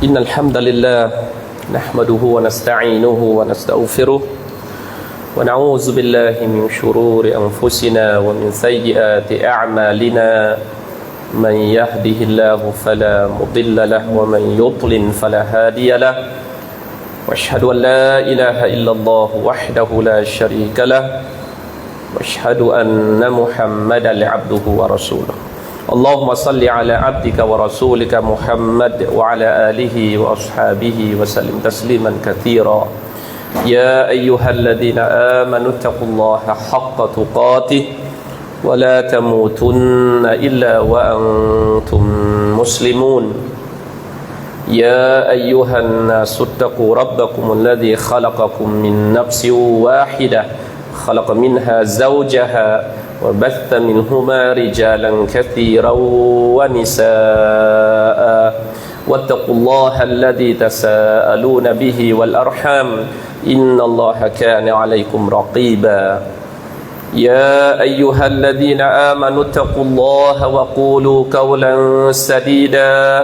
إن الحمد لله نحمده ونستعينه ونستغفره ونعوذ بالله من شرور أنفسنا ومن سيئات أعمالنا. من يهده الله فلا مضل له ومن يضلل فلا هادي له. وأشهد أن لا إله إلا الله وحده لا شريك له. وأشهد أن محمدا عبده ورسوله. اللهم صل على عبدك ورسولك محمد وعلى آله وأصحابه وسلم تسليما كثيرا. يا أيها الذين آمنوا اتقوا الله حق تقاته ولا تموتن إلا وأنتم مسلمون. يا أيها الناس اتقوا ربكم الذي خلقكم من نفس واحدة خلق منها زوجها وبث منهما رجالا كثيرا ونساء واتقوا الله الذي تساءلون به والأرحام إن الله كان عليكم رقيبا يا أيها الذين آمنوا اتقوا الله وقولوا قولا سديدا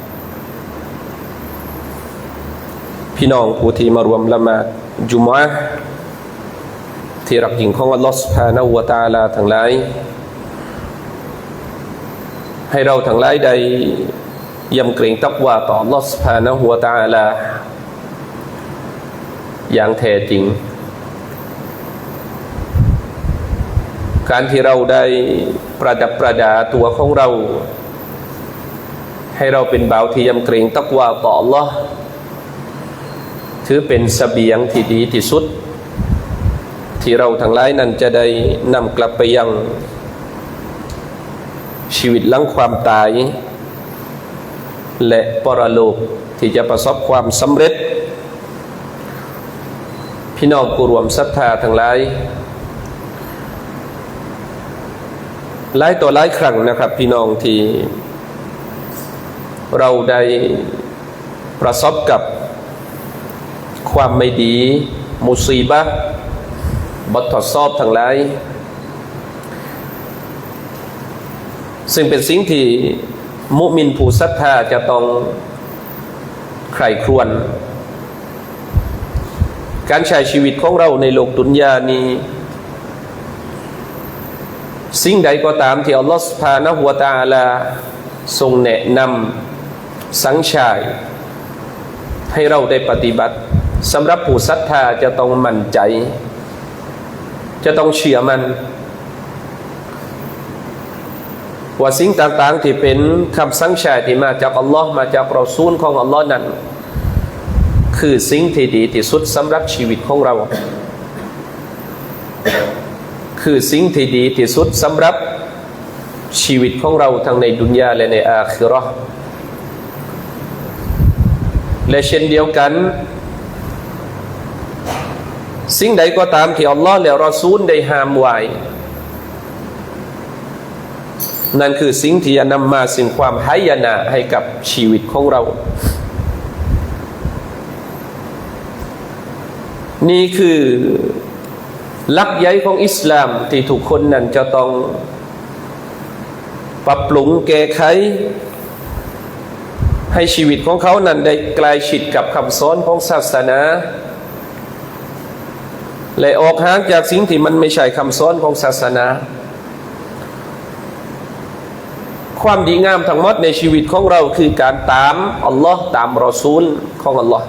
พี่น้องผู้ที่มารวมละมาจุมะที่รักยิ่งของอัลลอฮฺสุภาณวตาลาทั้งหลาย ให้เราทั้งหลายได้ยำเกรงตักว่าต่ออัลลอฮฺสุภาณวตาลา อย่างแท้จริง การที่เราได้ประดับประดาตัวของเรา ให้เราเป็นบ่าวที่ยำเกรงตักว่าต่ออัลลอฮฺ ถือเป็นสเสบียงที่ดีที่สุด ที่เราทั้งหลายนั้นจะได้นำกลับไปยัง ชีวิตหลังความตาย และปรโลกที่จะประสบความสำเร็จ พี่น้องผู้รวมศรัทธาทั้งหลายหลายต่อหลายครั้งนะครับ พี่น้องที่ เราได้ประสบกับ ความไม่ดี มุซีบะบททดสอบทั้งหลาย ซึ่งเป็นสิ่งที่มุมินผู้ศรัทธาจะต้องใคร่ครวญการใช้ชีวิตของเราในโลกดุนยานี้ สิ่งใดก็ตามที่อัลลอฮฺสุภาณหัวตาลาทรงแนะนำสังชาย ให้เราได้ปฏิบัติ สำหรับผู้ศรัทธาจะต้องมั่นใจ จะต้องเชื่อมัน ว่าสิ่งต่างๆที่เป็นคำสั่งชายที่มาจากอัลลอฮ์มาจากรอซูลของอัลลอฮ์นั้น คือสิ่งที่ดีที่สุดสำหรับชีวิตของเรา คือสิ่งที่ดีที่สุดสำหรับชีวิตของเราทั้งในดุนยาและในอาคิราะและเช่นเดียวกัน สิ่งใดก็ตามที่อัลลอฮ์และรอซูลได้ห้ามไว้ นั่นคือสิ่งที่จะนำมาสิ่งความหายนะให้กับชีวิตของเรา นี่คือลักใหญ่ของอิสลามที่ทุกคนนั้นจะต้อง ปรับปรุงแก้ไขให้ชีวิตของเขานั้นได้กลายชิดกับคำสอนของศาสนา และออกห่างจากสิ่งที่มันไม่ใช่คำสอนของศาสนา ความดีงามทั้งหมดในชีวิตของเราคือการตามอัลลอฮ์ตามรอซูลของอัลลอฮ์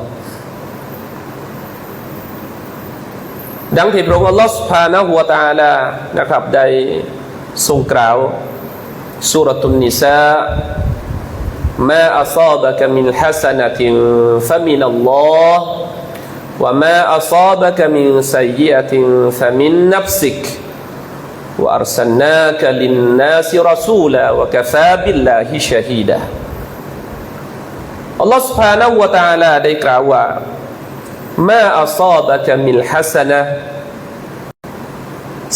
ดังที่พระองค์อัลลอฮ์สุภาณหัวตาลานะครับได้ทรงกล่าวสุรตุนนิสา ما أصابك من حسنة فمن الله وما أصابك من سيئة فمن نفسك وأرسلناك للناس رسولا وكفى بالله شهيدا อัลลอฮฺ سبحانه และ تعالى ได้กล่าวว่ามาอัซาบะกะมิลฮัสนะ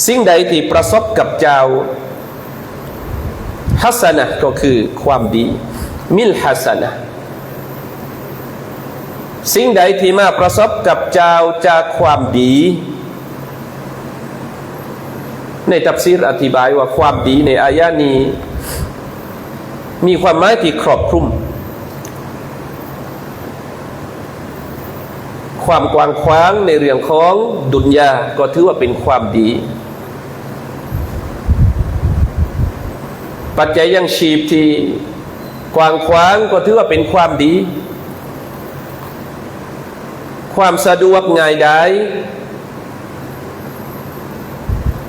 สิ่งใดที่ประสบกับเจ้าฮัสนะก็คือความดี มิลฮัสนะ สิ่งใดที่มาประสบกับเจ้าจากความดี ในตัฟซีรอธิบายว่าความดีในอายะนี้ มีความหมายที่ครอบคลุม ความกว้างขวางในเรื่องของดุนยาก็ถือว่าเป็นความดี ปัจจัยยังชีพที่กว้างขวางก็ถือว่าเป็นความดี ความสะดวกง่ายดาย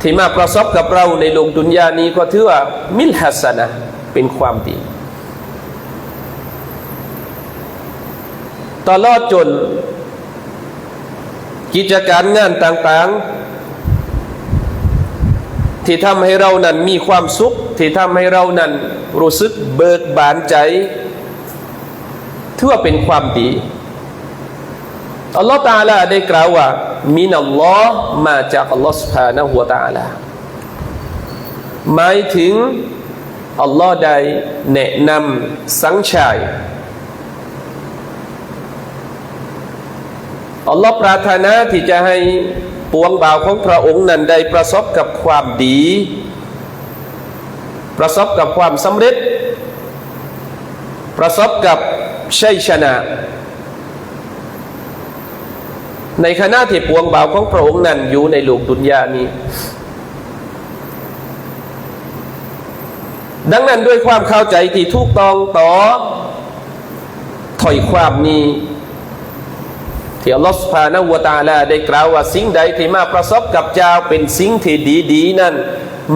ที่มาประสบกับเราในโลกดุนยานี้ก็ถือว่ามิลฮัสนะเป็นความดี ตลอดจน กิจการงานต่างๆ ที่ทำให้เรานั้นมีความสุข ที่ทำให้เรานั้นรู้สึกเบิกบานใจถือว่าเป็นความดี อัลลอฮ์ตาลาได้กล่าวว่ามินัลลอฮ์มาจากอัลลอฮ์สุภาณหัวตาลาหมายถึงอัลลอฮ์ได้แนะนำสังชายอัลลอฮ์ปรารถนาที่จะให้ปวงบ่าวของพระองค์นั้นได้ประสบกับความดี ประสบกับความสำเร็จ ประสบกับชัยชนะ ในขณะที่ปวงบ่าวของพระองค์นั้นอยู่ในโลกดุนยานี้ ดังนั้นด้วยความเข้าใจที่ถูกต้องต่อถอยความนี้ที่อัลลอฮฺสุภาณวตาลาได้กล่าวว่าสิ่งใดที่มาประสบกับเจ้าเป็นสิ่งที่ดีๆนั้น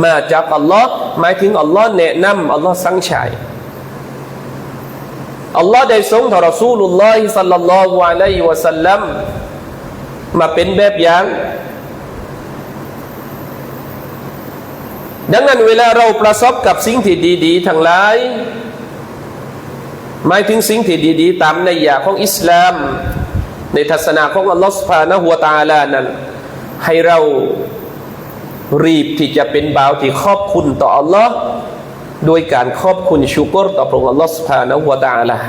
มาจากอัลลอฮ์หมายถึงอัลลอฮ์แนะนำอัลลอฮ์สั่งใช้อัลลอฮ์ได้ทรงทรสูลุลลอฮิสัลลัลลอฮุอะลัยฮิวะสัลลัม มาเป็นแบบอย่าง ดังนั้นเวลาเราประสบกับสิ่งที่ดีๆทั้งหลาย หมายถึงสิ่งที่ดีๆ ตามในยาของอิสลาม ในทัศนะของอัลลอฮฺสุภาณหัวตาลานั้น ให้เรารีบที่จะเป็นบ่าวที่ขอบคุณต่ออัลลอฮ์โดยการขอบคุณชุกรต่อพระองค์อัลลอฮฺสุภาณหัวตาลา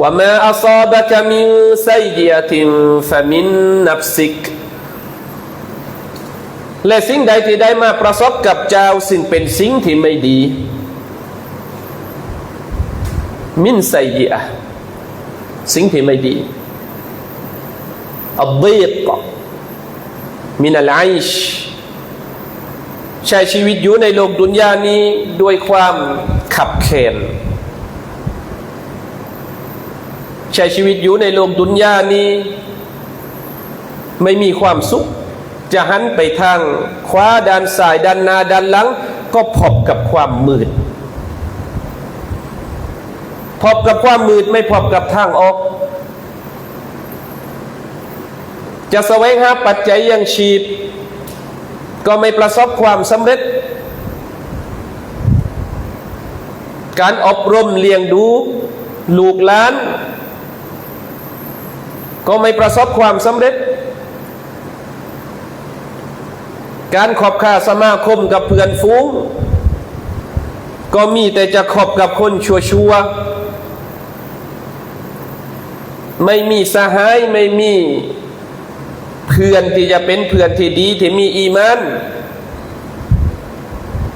ว่ามาอัซาบะกะมินไซยะตินฟะมินนับซิกและสิ่งใดที่ได้มาประสบกับเจ้าซึ่งเป็นสิ่งที่ไม่ดี มินไซยะสิ่งที่ไม่ดีอัลดีกมินัลไอชใช้ชีวิตอยู่ในโลกดุนยานี้ด้วยความขับเข็น ใช้ชีวิตอยู่ในโลกดุนยานี้ ไม่มีความสุข จะหันไปทางขวาด้านซ้ายด้านหน้าด้านหลัง ก็พบกับความมืด พบกับความมืดไม่พบกับทางออก จะแสวงหาปัจจัยยังชีพ ก็ไม่ประสบความสำเร็จการอบรมเลี้ยงดู ลูกหลาน ก็ไม่ประสบความสำเร็จ การขอบค่าสมาคมกับเพื่อนฟูง ก็มีแต่จะขอบกับคนชัวๆไม่มีสหายไม่มีเพื่อนที่จะเป็นเพื่อนที่ดีที่มีอีมาน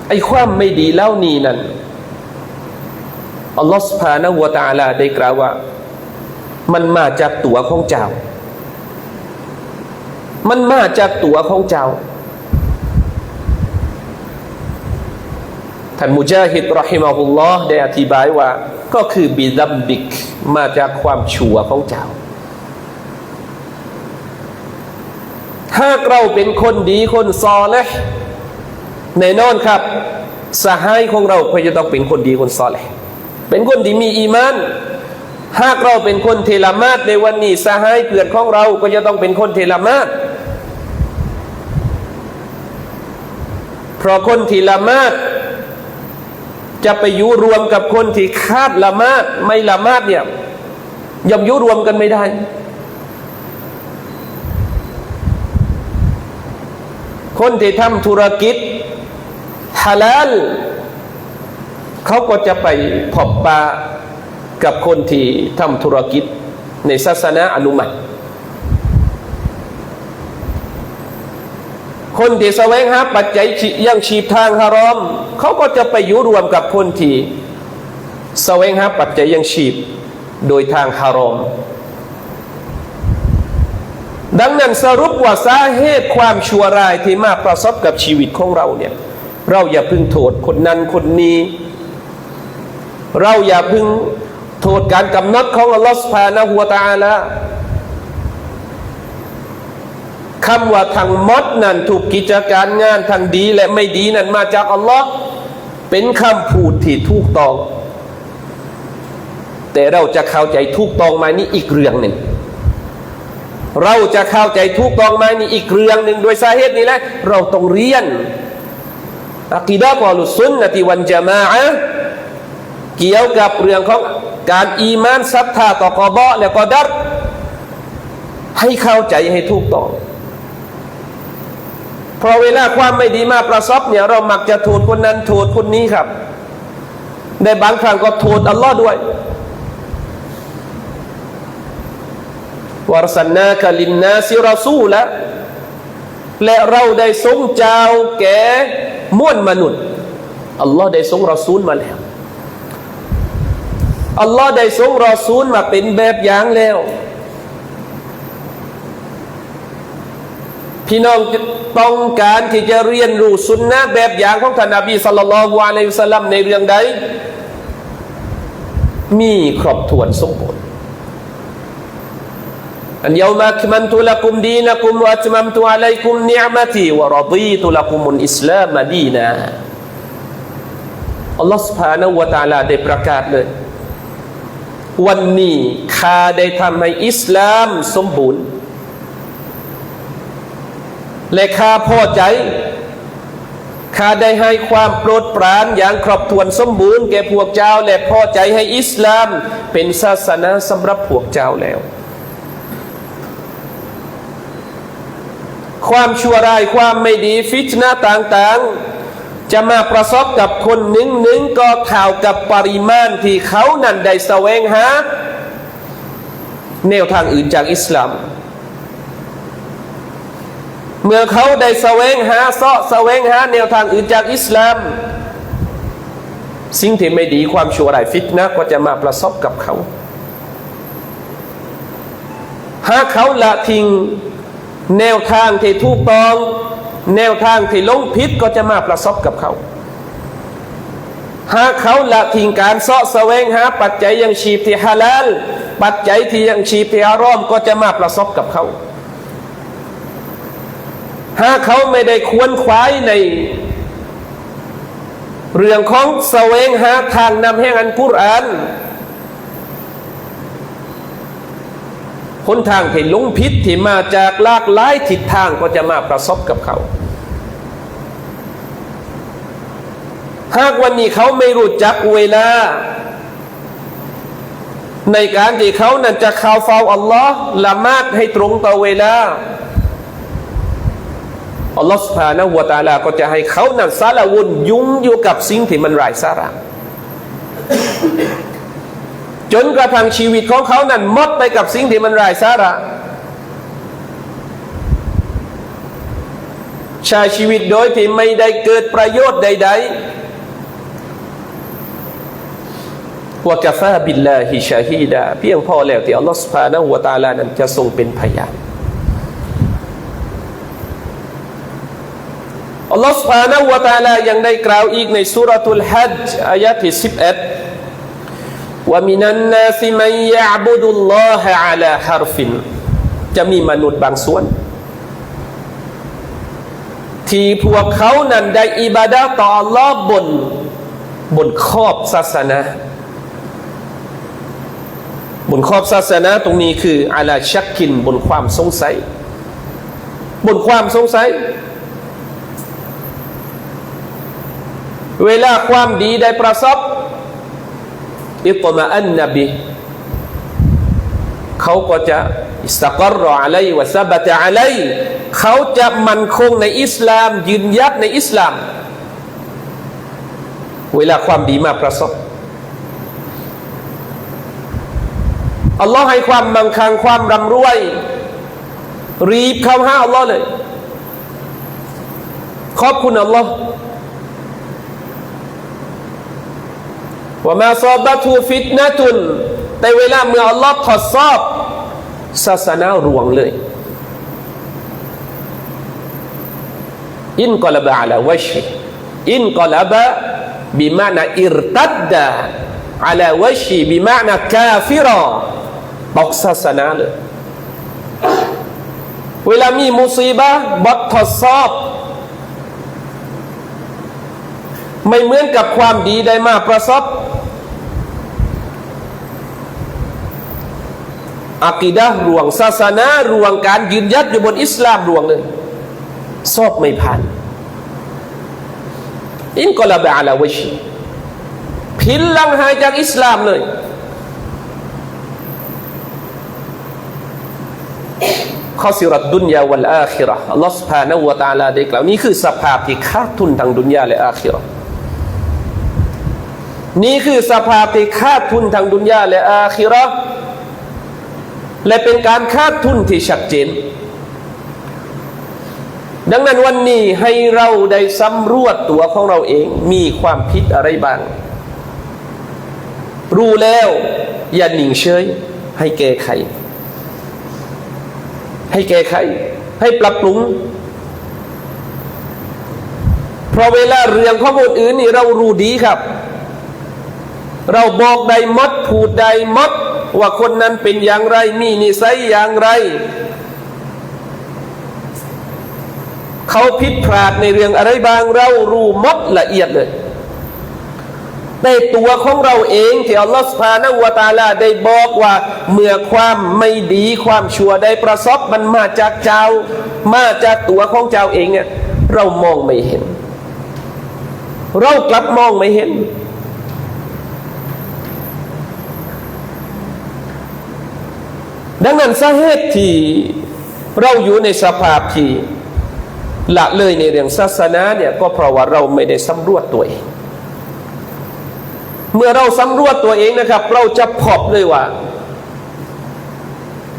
ไอ้ความไม่ดีเล่านี้นั่นอัลลอฮฺสุภาณหัวตาลาได้กล่าวว่า มันมาจากตัวของเจ้า มันมาจากตัวของเจ้า ท่านมุจาฮิดรอฮิมาฮุลลอฮ์ได้อธิบายว่า ก็คือบิดัมบิก มาจากความชั่วของเจ้า หากเราเป็นคนดีคนซอเลยแน่นอนครับสหายของเราก็จะต้องเป็นคนดีคนซอเลยเป็นคนที่มีอีมาน หากเราเป็นคนเทลามาดในวันนี้สหายเพื่อนของเราก็จะต้องเป็นคนเทลามาดเพราะคนที่ละมาดจะไปยุรวมกับคนที่คาดละมาดไม่ละมาดเนี่ยย่อมยุรวมกันไม่ได้ คนที่ทำธุรกิจฮาลาลเขาก็จะไปพบปะ กับคนที่ทำธุรกิจในศาสนาอนุมัติ คนที่แสวงหาปัจจัยยังชีพทางฮารอม เขาก็จะไปอยู่รวมกับคนที่แสวงหาปัจจัยยังชีพโดยทางฮารอม ดังนั้นสรุปว่าสาเหตุความชั่วร้ายที่มาประสบกับชีวิตของเราเนี่ย เราอย่าพึ่งโทษคนนั้นคนนี้ เราอย่าพึ่ง โทษการกำหนดของอัลลอฮฺสุภานหัวตาละคำว่าทางมดนั้นถูกกิจการงานทางดีและไม่ดีนั้นมาจากอัลลอฮ์เป็นคำพูดที่ถูกต้อง แต่เราจะเข้าใจถูกต้องไหมนี่อีกเรื่องหนึ่งเราจะเข้าใจถูกต้องไหมนี่อีกเรื่องหนึ่งโดยสาเหตุนี้แหละเราต้องเรียนอักีดะกอลุสุนนติวันจามะเกี่ยวกับเรื่องของ การอีมานศรัทธาต่อกอบะและกอดัรให้เข้าใจให้ถูกต้องเพราะเวลาความไม่ดีมาประสบเนี่ยเรามักจะโทษคนนั้นโทษคนนี้ครับ ในบางครั้งก็โทษอัลลอฮ์ด้วยวารสันนากลินนาซิรอซูละและเราได้ทรงเจ้าแก่มวนมนุษย์อัลลอฮ์ได้ทรงรอซูลมาแล้ว อัลลอฮ์ได้ทรงรอซูลมาเป็นแบบอย่างแล้ว พี่น้องต้องการที่จะเรียนรู้สุนนะแบบอย่างของท่านนบีสัลลัลลอฮุอะลัยฮิวสัลลัมในเรื่องใดมีครบถ้วนสมบูรณ์อันยามาคมันตุลักุมดีนักุมวะอัตมัมตุอะลัยกุมนิอมะตีวะรดีตุลักุมุลอิสลามดีนะอัลลอฮฺ سبحانه และ تعالى ได้ประกาศเลย วันนี้ข้าได้ทำให้อิสลามสมบูรณ์ และข้าพอใจข้าได้ให้ความโปรดปรานอย่างครอบถ้วนสมบูรณ์แก่พวกเจ้า และพอใจให้อิสลามเป็นศาสนาสำหรับพวกเจ้าแล้ว ความชั่วร้ายความไม่ดีฟิตนาต่าง ๆ จะมาประสบกับคนหนึ่งหนึ่งก็เท่ากับปริมาณที่เขานั้นได้แสวงหาแนวทางอื่นจากอิสลาม เมื่อเขาได้แสวงหาเสาะแสวงหาแนวทางอื่นจากอิสลาม สิ่งที่ไม่ดีความชั่วร้ายฟิตนะก็จะมาประสบกับเขาหากเขาละทิ้งแนวทางที่ถูกต้อง แนวทางที่ลงพิษก็จะมาประสบกับเขา หากเขาละทิ้งการเสาะแสวงหาปัจจัยยังชีพที่ฮาลาลปัจจัยที่ยังชีพที่ฮารอมก็จะมาประสบกับเขา หากเขาไม่ได้ควรคว้ายในเรื่องของแสวงหาทางนำแห่งอันกุรอาน หนทางที่ลงพิษที่มาจากลากหลายทิศทางก็จะมาประสบกับเขา หากวันนี้เขาไม่รู้จักเวลา ในการที่เขานั้นจะข่าวเฝ้าอัลลอฮ์ละมาดให้ตรงต่อเวลาอัลลอฮ์สุภาณหัวตาลาก็จะให้เขานั้นสารวนยุ่งอยู่กับสิ่งที่มันไร้สาระ จนกระทั่งชีวิตของเขานั้นมดไปกับสิ่งที่มันไร้สาระใช้ชีวิตโดยที่ไม่ได้เกิดประโยชน์ใดๆว่ากาฟาบิลลาฮิชาฮีดาเพียงพอแล้วที่อัลลอฮฺสุภาณหัวตาลานั้นจะทรงเป็นพยานอัลลอฮฺสุภาณหัวตาลายังได้กล่าวอีกในสุรทูลฮัจอายะที่สิบเอ็ด ว่ามินันนาซิมันยะบุดุลลอฮะอาลาฮารฟิน จะมีมนุษย์บางส่วน ที่พวกเขานั้นได้อิบาดะต่ออัลลอฮ์บน บนขอบศาสนาบนขอบศาสนาตรงนี้คืออาลาชักกินบนความสงสัย บนความสงสัยเเวลาความดีได้ประสบ อิตมาอันนบีเขาก็จะอิสตกรออะไรวะซับตะอะไรเขาจะมั่นคงในอิสลาม ยืนยัดในอิสลาม เวลาความดีมาประสบอัลลอฮ์ให้ความมั่งคั่งความร่ำรวย รีบเข้าหาอัลลอฮ์เลย ขอบคุณอัลลอฮ์ ว่ามาซอบัตูฟิตนะตุนแต่เวลาเมื่ออัลลอฮ์ทดสอบศาสนารวงเลย อินกลบะอัลาวะชิอินกลบะบิมานะอิรตัดดะอัลาวะชิบิมานะกาฟิรอตกศาสนาเลยเวลามีมุซีบะบททดสอบ ไม่เหมือนกับความดีได้มาประสบอากีดะรวงศาสนารวงการยืนยัดอยู่บนอิสลามรวงเลยสอบไม่ผ่านอินกลาบะลาวชีพินลังหายจากอิสลามเลย ข้อสิรัดดุนยาวันอาคิรออัลลอฮฺสุภาณวะตาลาเด็กล่านี้คือสภาพที่ขาดทุนทางดุนยาและอาคิรอ นี่คือสภาพที่ขาดทุนทางดุนยาและอาคิราะห์และเป็นการขาดทุนที่ชัดเจน ดังนั้นวันนี้ให้เราได้สำรวจตัวของเราเองมีความผิดอะไรบ้าง รู้แล้วอย่าหนิ่งเฉยให้แก้ไข ให้แก้ไข ให้ปรับปรุงเพราะเวลาเรื่องข้องคนอื่นนี่เรารู้ดีครับ เราบอกได้หมดพูดได้หมดว่าคนนั้นเป็นอย่างไร มีนิสัยอย่างไร เขาผิดพลาดในเรื่องอะไรบางเรารู้มดละเอียดเลยแต่ตัวของเราเองที่อัลลอฮฺสุภาณวตาลาได้บอกว่า เมื่อความไม่ดีความชั่วได้ประสบมันมาจากเจ้า มาจากตัวของเจ้าเองเนี่ยเรามองไม่เห็น เรากลับมองไม่เห็น ดังนั้นสาเหตุที่เราอยู่ในสภาพที่ละเลยในเรื่องศาสนาเนี่ยก็เพราะว่าเราไม่ได้สำรวจตัวเอง เมื่อเราสำรวจตัวเองนะครับ เราจะพบเลยว่า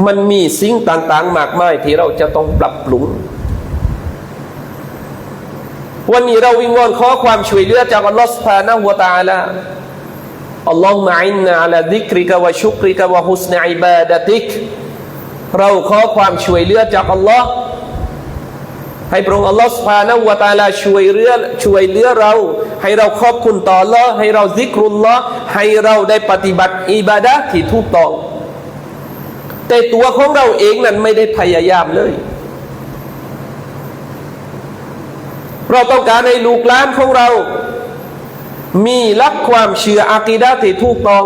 มันมีสิ่งต่างๆ มากมายที่เราจะต้องปรับปรุง วันนี้เราวิงวอนขอความช่วยเหลือจากอัลลอฮฺสุบฮานะฮูวตาลา อัลลอฮฺมะอินนาอัลาดิกริกะวะชุกริกะวะฮุสนอิบาดะติก เราขอความช่วยเหลือจากอัลลอฮ์ให้พระองค์อัลลอฮ์สุภาณวะตาลาช่วยเหลือช่วยเหลือเรา ให้เราขอบคุณต่อลลอให้เราซิกรุลลอให้เราได้ปฏิบัติอิบาดะที่ถูกต้อง แต่ตัวของเราเองนั้นไม่ได้พยายามเลย เราต้องการให้ลูกหลานของเรา มีรักความเชื่ออากีดะห์ที่ถูกต้อง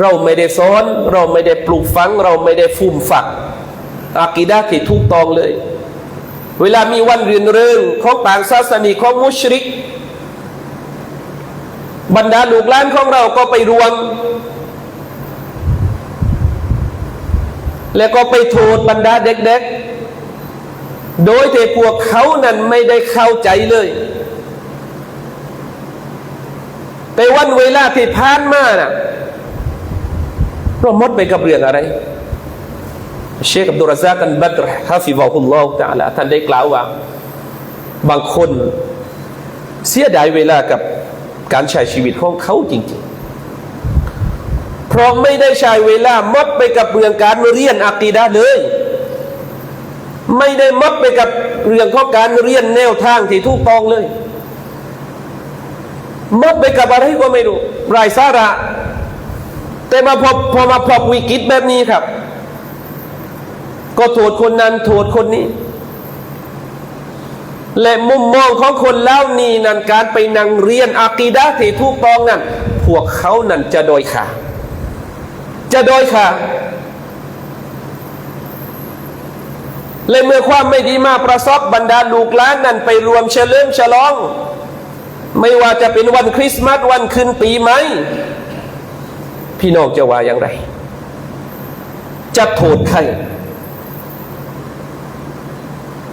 เราไม่ได้สอน เราไม่ได้ปลูกฝัง เราไม่ได้ฟุ่มฝักอากีดะห์ที่ถูกต้องเลย เวลามีวันเรียนเรื่องของต่างศาสนาของมุชริก บรรดาลูกหลานของเราก็ไปรวม แล้วก็ไปโทษบรรดาเด็กๆ โดยที่พวกเขานั้นไม่ได้เข้าใจเลย แต่วันเวลาที่ผ่านมาน่ะเราหมดไปกับเรื่องอะไร เชคอับดุลราซากันบัตรฮาฟิบะฮุลลอฮฺตะอาลาท่านได้กล่าวว่า บางคนเสียดายเวลากับการใช้ชีวิตของเขาจริง ๆ เพราะไม่ได้ใช้เวลาหมดไปกับเรื่องการเรียนอักีดะเลย ไม่ได้หมดไปกับเรื่องของการเรียนแนวทางที่ถูกต้องเลย มดไปกับอะไรก็ไม่รู้ไร้สาระ แต่มาพอพอมาพบวิกฤตแบบนี้ครับ ก็โทษคนนั้นโทษคนนี้ และมุมมองของคนเล่านี้นั้นการไปนั่งเรียนอากีดะที่ถูกต้องนั้นพวกเขานั้นจะโดยขาจะโดยขาและเมื่อความไม่ดีมาประสบบรรดาลูกหลานนั้นไปรวมเฉลิมฉลอง ไม่ว่าจะเป็นวันคริสต์มาสวันขึ้นปีไหมพี่น้องจะว่าอย่างไร จะโทษใคร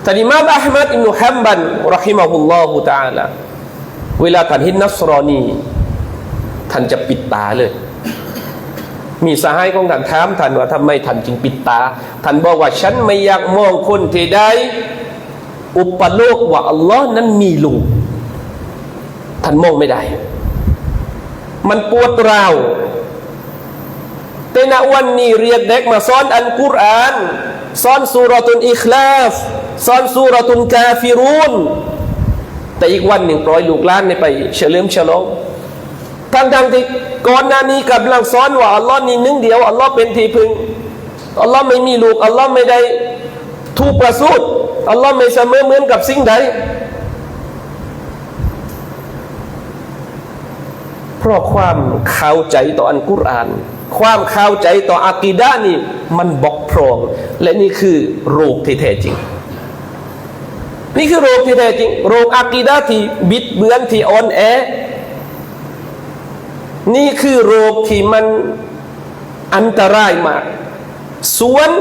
ท่านอิมามอัลมัดอิบนุฮัมบันรอฮิมะฮุลลอฮุตะอาลาเวลาท่านเห็นนัสรอนีท่านจะปิดตาเลย มีสหายของท่านถามท่านว่าทำไมท่านจึงปิดตา ท่านบอกว่าฉันไม่อยากมองคนที่ใดอุปโลกว่าอัลลอฮ์นั้นมีลูก ท่านมองไม่ได้ มันปวดร้าวแต่ณวันนี้เรียกเด็กมาสอนอัลกุรอานสอนสุรตุนอิคลาฟสอนสุรตุนกาฟิรูนแต่อีกวันหนึ่งปล่อยลูกหล้านไปเฉลิมฉลองทั้งทงที่ก่อนหน้านี้กำลังสอนว่าอัลลอฮ์นี่นึ่งเดียวอัลลอฮ์เป็นที่พึงอัลลอฮ์ไม่มีลูกอัลลอฮ์ไม่ได้ถูกประสูติอัลลอฮ์ไม่เสมอเหมือนกับสิ่งใด เพราะความเข้าใจต่ออันกุรอาน ความเข้าใจต่ออากีดะนี่มันบกพร่อง และนี่คือโรคที่แท้จริง นี่คือโรคที่แท้จริง โรคอากีดะที่บิดเบือนที่อ่อนแอ นี่คือโรคที่มันอันตรายมาก ส่วน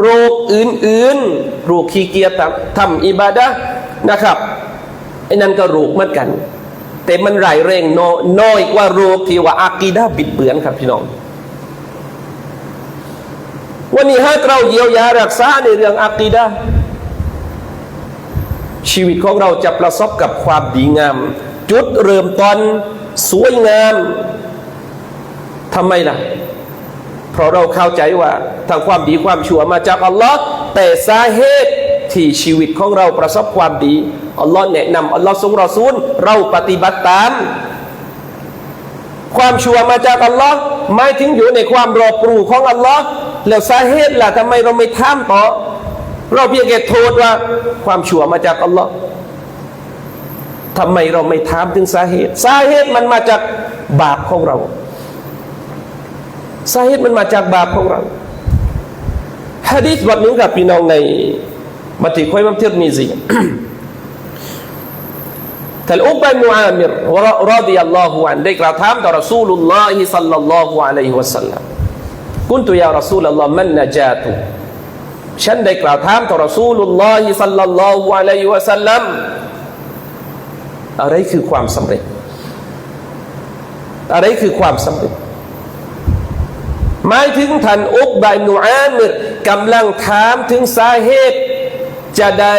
โรคอื่นๆ โรคขี้เกียจทำอิบาดะนะครับไอ้นั่นก็โรคเหมือนกัน แต่มันร้ายแรงน้อยน้อยกว่าโรคที่ว่าอากีดะห์บิดเบือนครับพี่น้อง วันนี้หาเราเยียวยารักษาในเรื่องอากีดะห์ชีวิตของเราจะประสบกับความดีงาม จุดเริ่มต้นสวยงามทำไมล่ะ เพราะเราเข้าใจว่าทางความดีความชั่วมาจากอัลลอฮ์แต่สาเหตุ ที่ชีวิตของเราประสบความดีอัลลอฮ์แนะนำอัลลอฮ์ทรงรอซูล เราปฏิบัติตาม ความชั่วมาจากอัลลอฮ์หมายถึงอยู่ในความรอบรู้ของอัลลอฮ์แล้วสาเหตุล่ะทำไมเราไม่ทำต่อ เราเพียงแค่โทษว่า ความชั่วมาจากอัลลอฮ์ทำไมเราไม่ถามถึงสาเหตุ สาเหตุมันมาจากบาปของเรา สาเหตุมันมาจากบาปของเราฮะดีษบทนึ่งกับพี่น้องใน บันทึกค่อยมัมเทิดมีซีท่านอุบัยมุอามิรรอดิยัลลอฮุอันได้กล่าวถามต่อรอซูลุลลอฮิสัลลัลลอฮุอะลัยฮิวะสัลลัมกุนตุยารอซูลลอฮ์มันนะจาตุฉันได้กล่าวถามต่อรอซูลุลลอฮิสัลลัลลอฮุอะลัยฮิวะสัลลัมอะไรคือความสำเร็จ อะไรคือความสำเร็จ หมายถึงท่านอุกบายนูอามิรกำลังถามถึงสาเหตุ จะได้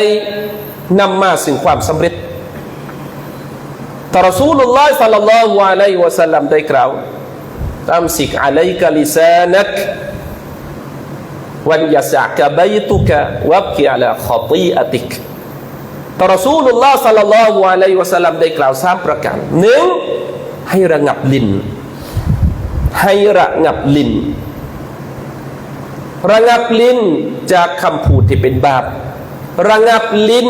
นำมาสิ่งความสำเร็จแต่รสูลุลลอฮ์สัลลัลลอฮุอะลัยฮิวะสัลลัมได้กล่าวอัมสิกอะลัยกะลิซานักวันยะสะกะบัยตุกะวับกิอะลาขอตีอติกแต่รสูลุลลอฮ์สัลลัลลอฮุอะลัยฮิวะสัลลัมได้กล่าวสามประการหนึ่งให้ระงับลิ้นให้ระงับลิ้นระงับลิ้นจากคำพูดที่เป็นบาป ระงับลิ้น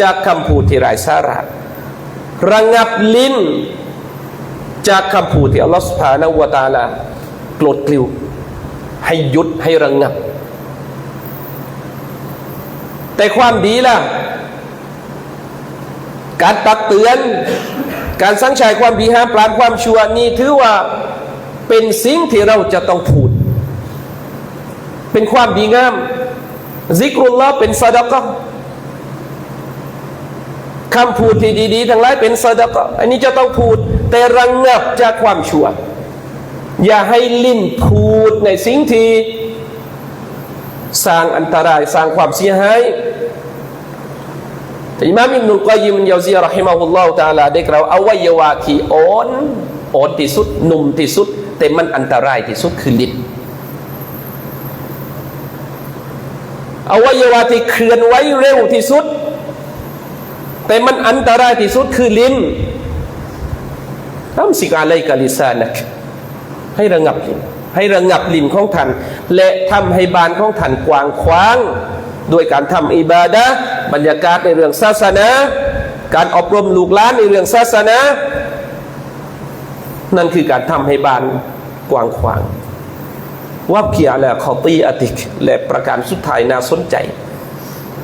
จากคำพูดที่ไร้สาระระงับลิ้นจากคำพูดที่อัลลอฮฺสุบฮานาวตาลาโกรธกลิวให้หยุดให้ระงับ แต่ความดีล่ะ การตักเตือน การสังชัยความดีห้ามปรามความชั่วนี่ถือว่าเป็นสิ่งที่เราจะต้องพูด เป็นความดีงาม ซิกรุลลอฮ์เป็นซาดะกะคำพูดที่ดีๆทั้งหลายเป็นซาดะกะอันนี้จะต้องพูด แต่ระงงับจากความชั่ว อย่าให้ลิ้นพูดในสิ่งที่สร้างอันตรายสร้างความเสียหายแต่อิมามอิบนุลกอยยิมยาซีรอฮิมะฮุลลอฮุตาลาได้กล่าวอวัยวะที่อ่อนอ่อนที่สุดหนุ่มที่สุด แต่มันอันตรายที่สุดคือลิ้น อวัยวะที่เคลื่อนไหวเร็วที่สุด แต่มันอันตรายที่สุดคือลิ้นทำสิ่งอะไรกับลิซานักให้ระงับลิ้นให้ระงับลิ้นของท่านและทำให้บานของท่านกว้างขวางด้วยการทำอิบาดะบรรยากาศในเรื่องศาสนา การอบรมลูกหลานในเรื่องศาสนา นั่นคือการทำให้บานกว้างขวาง ว่าเกียร์และขอตีอติกและประการสุดท้ายน่าสนใจ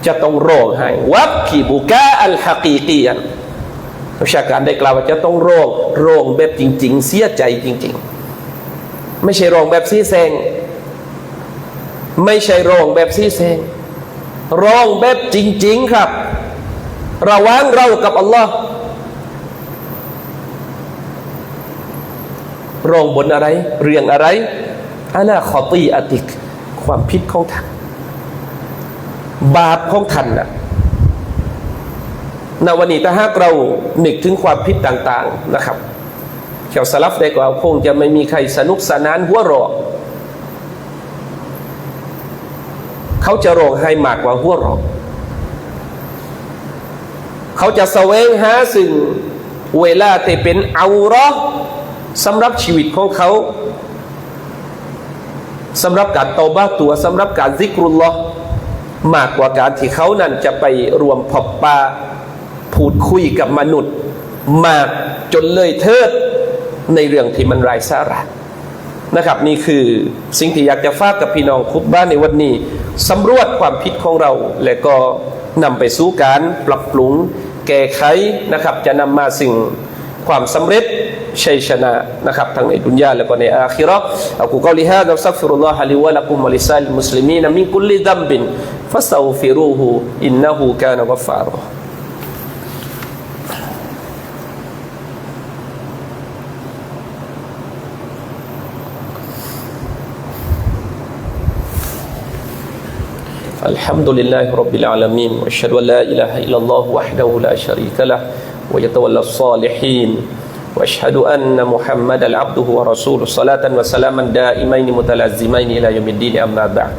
จะต้องร้องไห้วับกีบุกาอัลฮะกีกียนวิชาการได้กล่าวว่าจะต้องร้องร้องแบบจริง ๆ เสียใจจริง ๆ ไม่ใช่ร้องแบบซีแซงไม่ใช่ร้องแบบซีแซงร้องแบบจริง ๆ ครับ ระว่างเรากับอัลลอฮ์ร้องบนอะไร เรื่องอะไร อาลาขอตีอติก ความผิดของท่าน บาปของท่านนะณวันนี้ถ้าหากเรานึกถึงความผิดต่าง ๆนะครับเขียวสลับได้กว่าคงจะไม่มีใครสนุกสนานหัวเรอเขาจะร้องไห้มากกว่าหัวเรอเขาจะแสวงหาสิ่งเวลาที่เป็นเอาเรอสำหรับชีวิตของเขา สำหรับการเตาบ้าตัวสำหรับการซิกรุลลอฮ์มากกว่าการที่เขานั้นจะไปรวมพบปาพูดคุยกับมนุษย์ มากจนเลยเทิดในเรื่องที่มันไร้สาระนะครับ นี่คือสิ่งที่อยากจะฝากกับพี่น้องคุบบ้านในวันนี้สำรวจความผิดของเรา และก็นำไปสู่การปรับปรุง แก้ไขนะครับ จะนำมาสิ่ง ความสำเร็จชัยชนะนะครับทั้งในดุนยาและก็ในอาคิเราะห์อักูกอลิฮาดะซักฟิรุลลอฮะลิวะลักุมวะลิซาลิมุสลิมีนมินกุลลิดัมบินฟัสตัฆฟิรูฮูอินนะฮูกานะกัฟฟารุอัลฮัมดุลิลลาฮิรับบิลอาลามีนอัชฮะดุอัลลาอิลาฮะอิลลัลลอฮุวะห์ดะฮูลาชะรีกะละห์ ويتولى الصالحين واشهد ان محمدا عبده ورسوله صلاه وسلاما دائمين متلازمين الى يوم الدين اما بعد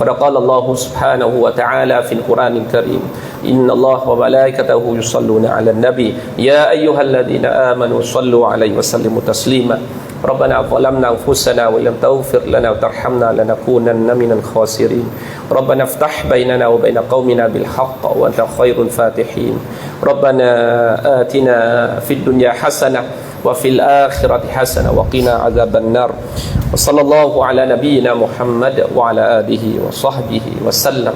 قد قال الله سبحانه وتعالى في القران الكريم ان الله وملائكته يصلون على النبي يا ايها الذين امنوا صلوا عليه وسلموا تسليما ربنا ظلمنا أنفسنا وإن لم تغفر لنا وترحمنا لنكونن من الخاسرين. ربنا افتح بيننا وبين قومنا بالحق وأنت خير الفاتحين. ربنا آتنا في الدنيا حسنة وفي الآخرة حسنة وقنا عذاب النار. وصلى الله على نبينا محمد وعلى آله وصحبه وسلم.